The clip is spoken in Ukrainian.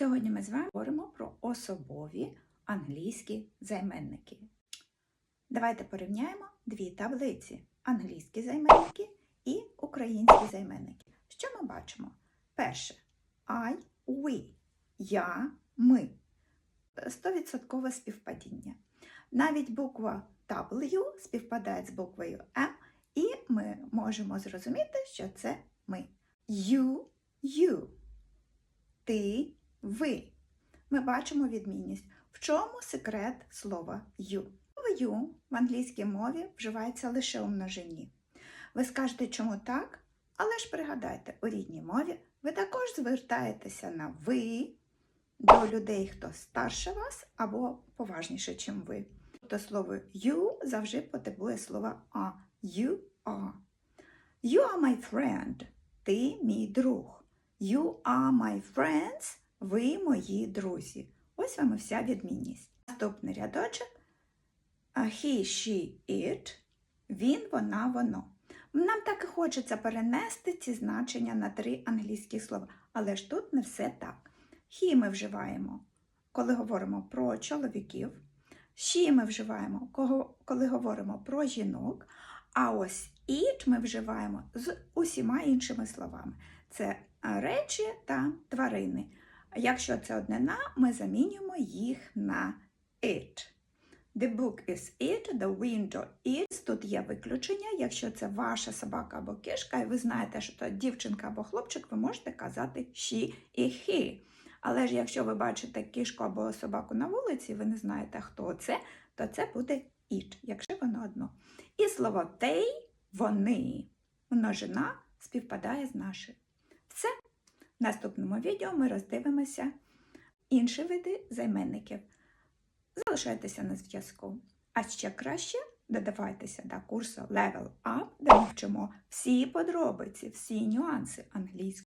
Сьогодні ми з вами говоримо про особові англійські займенники. Давайте порівняємо дві таблиці: англійські займенники і українські займенники. Що ми бачимо? Перше I, we, я, ми. 100% співпадіння. Навіть буква W співпадає з буквою M, і ми можемо зрозуміти, що це ми. You, you. Ти, ви. Ми бачимо відмінність. В чому секрет слова you? You в англійській мові вживається лише у множині. Ви скажете, чому так? Але ж пригадайте, у рідній мові ви також звертаєтеся на ви до людей, хто старше вас або поважніше, ніж ви. Тобто слово you завжди потребує слова а. You are. You are my friend. Ти мій друг. You are my friends. Ви мої друзі. Ось вам і вся відмінність. Наступний рядочок. He, she, it. Він, вона, воно. Нам так і хочеться перенести ці значення на три англійські слова. Але ж тут не все так. He ми вживаємо, коли говоримо про чоловіків. She ми вживаємо, коли говоримо про жінок. А ось it ми вживаємо з усіма іншими словами. Це речі та тварини. Якщо це однина, ми замінюємо їх на it. The book is it, the window is. Тут є виключення. Якщо це ваша собака або кішка, і ви знаєте, що це дівчинка або хлопчик, ви можете казати she і he. Але ж якщо ви бачите кішку або собаку на вулиці, і ви не знаєте, хто це, то це буде it, якщо воно одно. І слово they, вони, множина співпадає з нашою. Все. В наступному відео ми роздивимося інші види займенників. Залишайтеся на зв'язку. А ще краще додавайтеся до курсу Level Up, де ми вчимо всі подробиці, всі нюанси англійської.